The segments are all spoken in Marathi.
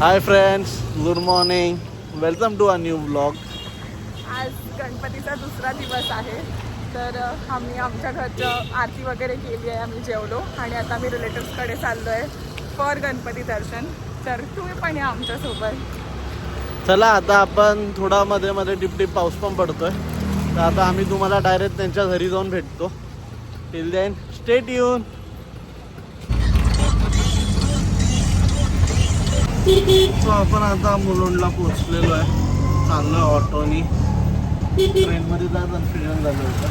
Hi friends good morning welcome to a new blog आज गणपतीचा दुसरा दिवस आहे. तर आम्ही आमच्या घरचं आरती वगैरे केली आहे. आम्ही जेवलो आणि आता आम्ही रिलेटिव्सकडे चाललो आहे फॉर गणपती दर्शन. तर तुम्ही पण या आमच्यासोबत. चला आता आपण थोडा मध्ये मध्ये टिप टिप पाऊस पण पडतोय. तर आता आम्ही तुम्हाला डायरेक्ट त्यांच्या घरी जाऊन भेटतो. टिल देन स्टेट येऊन सो आपण आता मुलुंडला पोहोचलेलो आहे. चांगलं ऑटोनी. ट्रेनमध्ये जा कन्फ्युजन झालं होतं.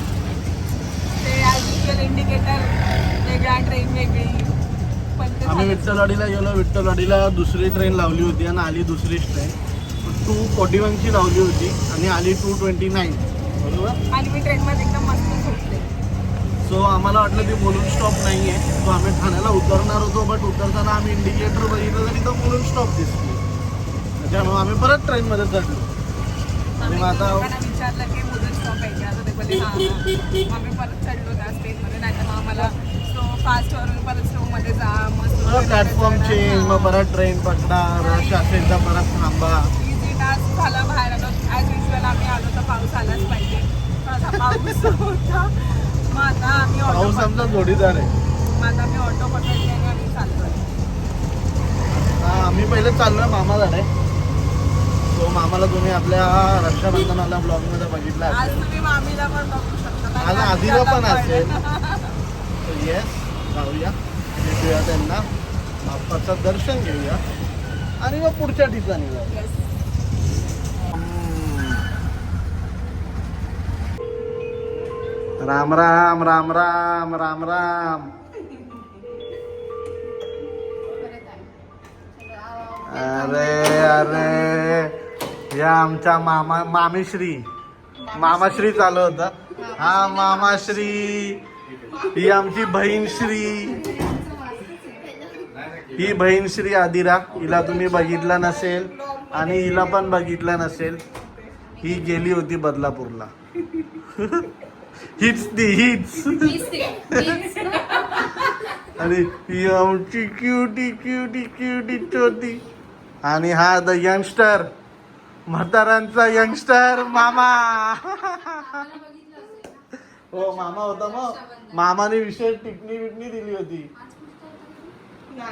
ते आज युजल इंडिकेटर वेगळा ट्रेन वेगळी पण ते आम्ही. विठ्ठलवाडीला गेलो. विठ्ठलवाडीला दुसरी ट्रेन लावली होती आणि आली दुसरीच ट्रेन टू फोर्टी वनची लावली होती आणि आली टू ट्वेंटी नाईन बरोबर आणि मी ट्रेनमध्ये एकदम मस्त झोपले सो आम्हाला वाटलं ती मुलुंड स्टॉप नाही आहे सो आम्ही ठाण्याला उतरणार होतो बट उतरताना आम्ही इंडिकेटर बघितलं तरी तो मुलुंड स्टॉप दिसली त्याच्यामुळे आम्ही परत ट्रेनमध्ये चढलो. आणि मग आता विचारलं की मुलं स्टॉप आहे का? तर ते बोलले हां आम्ही परत चढलो त्या स्टेजमध्ये नाही तर मग आम्हाला स्लो फास्टवरून परत स्लोमध्ये जा मग प्लॅटफॉर्म चेंज मग परत ट्रेन पकडा रश असेल तर परत थांबा. इझी टास्क झाला बाहेर. आलो ॲज युजल आम्ही आलो तर पाऊस आलाच पाहिजे. आता पाऊस होता. मग आता आम्ही ऑटो पाऊस आमचा जोडीदार आहे. मग आता आम्ही ऑटो पकडली आणि आम्ही चाललोय. हा, आम्ही पहिले चाललोय मामाकडे. तो मामाला तुम्ही आपल्या रक्षाबंधनाला ब्लॉगमध्ये बघितला आज असेल. तुम्ही मामीला पण बघू शकता आज कारण आधीला पण आजीला असेल. येस जाऊया. भेटूया त्यांना. बाप्पाचं दर्शन घेऊया. आणि मग पुढच्या ठिकाणी जाऊ Yes. राम राम राम राम राम राम. अरे अरे. या आमच्या मामा मामीश्री. मामाश्री चालू होता. हा मामाश्री. ही आमची बहीण श्री ही बहीण श्री आदिरा हिला तुम्ही बघितलं नसेल आणि हिला पण बघितलं नसेल. ही गेली होती बदलापूरला. हीच ती हीच आणि ही आमची क्युटी क्युटी क्युटी चोती आणि हा द यंगस्टर म्हातारांचा यंगस्टर मामा. हो मामा होता मग. मामाने विशेष टिकणी बिटणी दिली होती.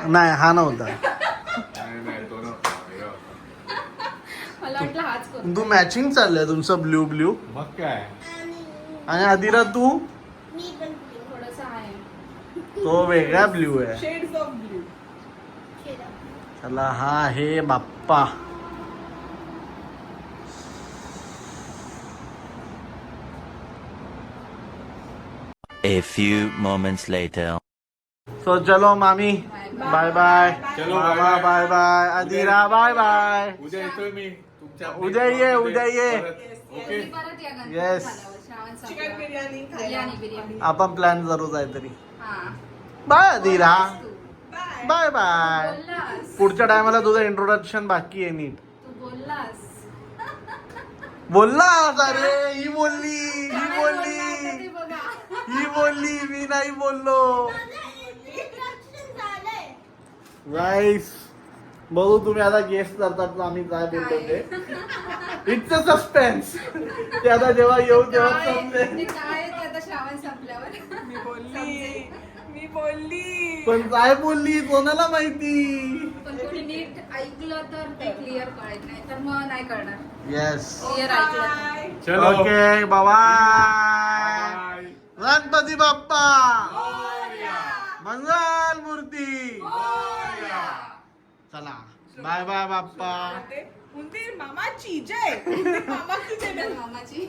नाही हा नव्हता. तू मॅचिंग चाललंय तुमचं ब्ल्यू ब्ल्यू मग काय? आणि आदिरा तू? थोडस आहे. तो वेगळा ब्ल्यू आहे. चला हा आहे Bappa. A few moments later. So चलो मामी. बाय बाय चलो, मामा bye bye Aadira bye bye उद्या. येतोय मी. तुमच्या उद्या ये, उद्या. ये. ओके. तुम्ही परत या गणपती Yes. झाल्यावर, श्रावण चिकन संपल्यावर. बिर्याणी खायला. बिर्याणी बिर्याणी. आपण प्लॅन जरूर आहे तरी हा बाय तू. Bye. बाय बाय बोललास. पुढच्या टायमाला तुझं इंट्रोडक्शन बाकी आहे नीट. तू बोललास. बोललास अरे ही? बोलली ही काय बोलली. बोलला आता ते बघा. ही बोलली मी नाही बोललो. गाईस बघू तुम्ही आता गेस्ट करतात ना आम्ही काय बोलतो ते. इट्स अ सस्पेन्स ते आता जेव्हा येऊ तेव्हा काय? समजेल. ते काय आहे ते आता श्रावण संपल्यावर? मी बोलली. मी बोलली. पण काय बोलली? कोणाला माहिती? पण कोणी नीट ऐकलं तर ते क्लिअर कळत नाही तर मग नाही कळणार. येस क्लिअर ऐकलं तर. Bye. चलो. ओके बाबा बाय. गणपती बाप्पा मंगल मूर्ती चला. Bye bye Bappa. म्हणते मामाची जय. मामाची जय? मामाची.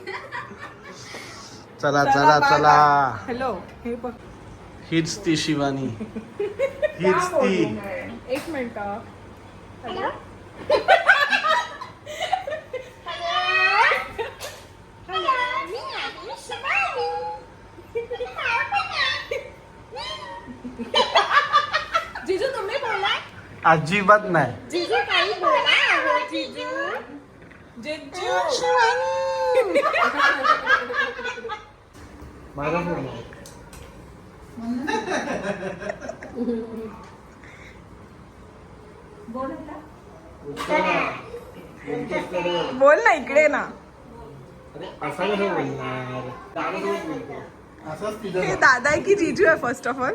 चला चला चला हॅलो हे बघ. हीच ती शिवानी. हीच ती. एक मिनिट हॅलो अजिबात नाही. जिजू काही बोला अहो, जिजू. जिजू. माझा फोन बोल आता. बोल ना इकडे ना. असंच हे दादा आहे की जीजू आहे फर्स्ट ऑफ ऑल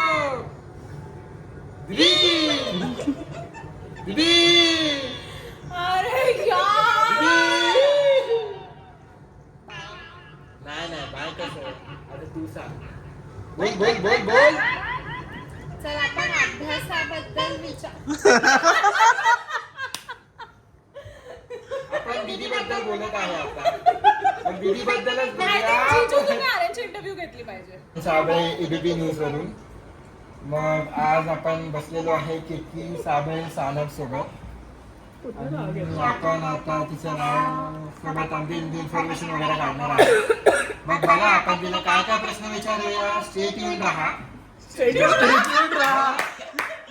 दीदी अरे यार नाही नाही बाय कसं? आता तू सांग बोल बोल बोल बोल चल आपण अभ्यासाबद्दल विचार आपण दीदी बद्दल बोलत आहे आता. पण दीदी बद्दलच जीजू बोलूया तुम्ही इंटरव्ह्यू घेतली पाहिजे. साबळे एबीपी न्यूज वरून मग आज आपण बसलेलो आहे केतकी साबळे सानप सोबत. आणि आपण आता तिचं नाव सोबत आमची इन्फॉर्मेशन वगैरे काढणार आहे मग बघा आपण तिला काय काय प्रश्न विचारूया? स्टेट येऊन राहा.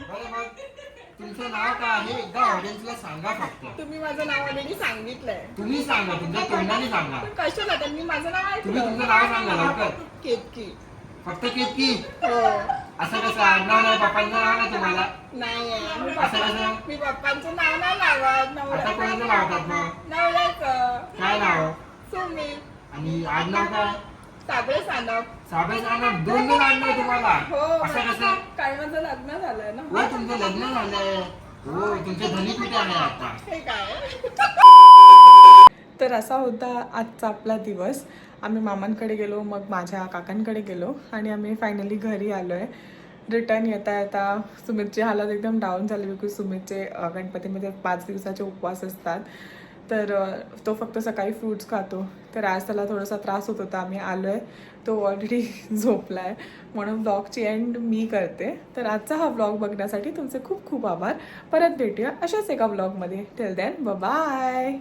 बरं मग तुमचं नाव काय आहे? एकदा ऑडियन्सला सांगा फक्त. तुम्ही माझं नाव ऑलरेडी सांगितलंय. तुम्ही सांगा तुमच्या तोंडाने सांगा. पण कशाला? त्यांनी माझं नाव तुम्ही तुमचं नाव सांगा लवकर. केतकी फक्त केतकी हो. असं कसं? आडनाव नाही बापांचं नाव नाही तुम्हाला? नाही आहे. मी असं पप्पा- कसं? मी पप्पांचं नाव नाही लावत. आता कोणाचं नवऱ्याचं लावतात मग? नवऱ्याचं. काय नाव? सुमी. आणि आडनाव काय? साबळे सानप. साबळे आडनाव दोन दोन आडनाव तुम्हाला? हो असं कसं? काय माझं लग्न झालंय ना. हो तुमचं लग्न झालंय. हो तुमचे धनी कुठे आहे आता? हे काय? तर असा होता आजचा आपला दिवस. आम्ही मामांकडे गेलो मग माझ्या काकांकडे गेलो आणि आम्ही फायनली घरी आलो आहे रिटर्न येता येता सुमितची हालत एकदम डाऊन झाली बिकॉज सुमितचे गणपतीमध्ये पाच दिवसाचे उपवास असतात. तर तो फक्त सकाळी फ्रूट्स खातो. तर आज त्याला थोडासा त्रास होत होता. आम्ही आलो आहे तो ऑलरेडी झोपला आहे म्हणून ब्लॉगची एंड मी करते. तर आजचा हा ब्लॉग बघण्यासाठी तुमचे खूप खूप आभार. परत भेटूया अशाच एका ब्लॉगमध्ये टिल देन बाय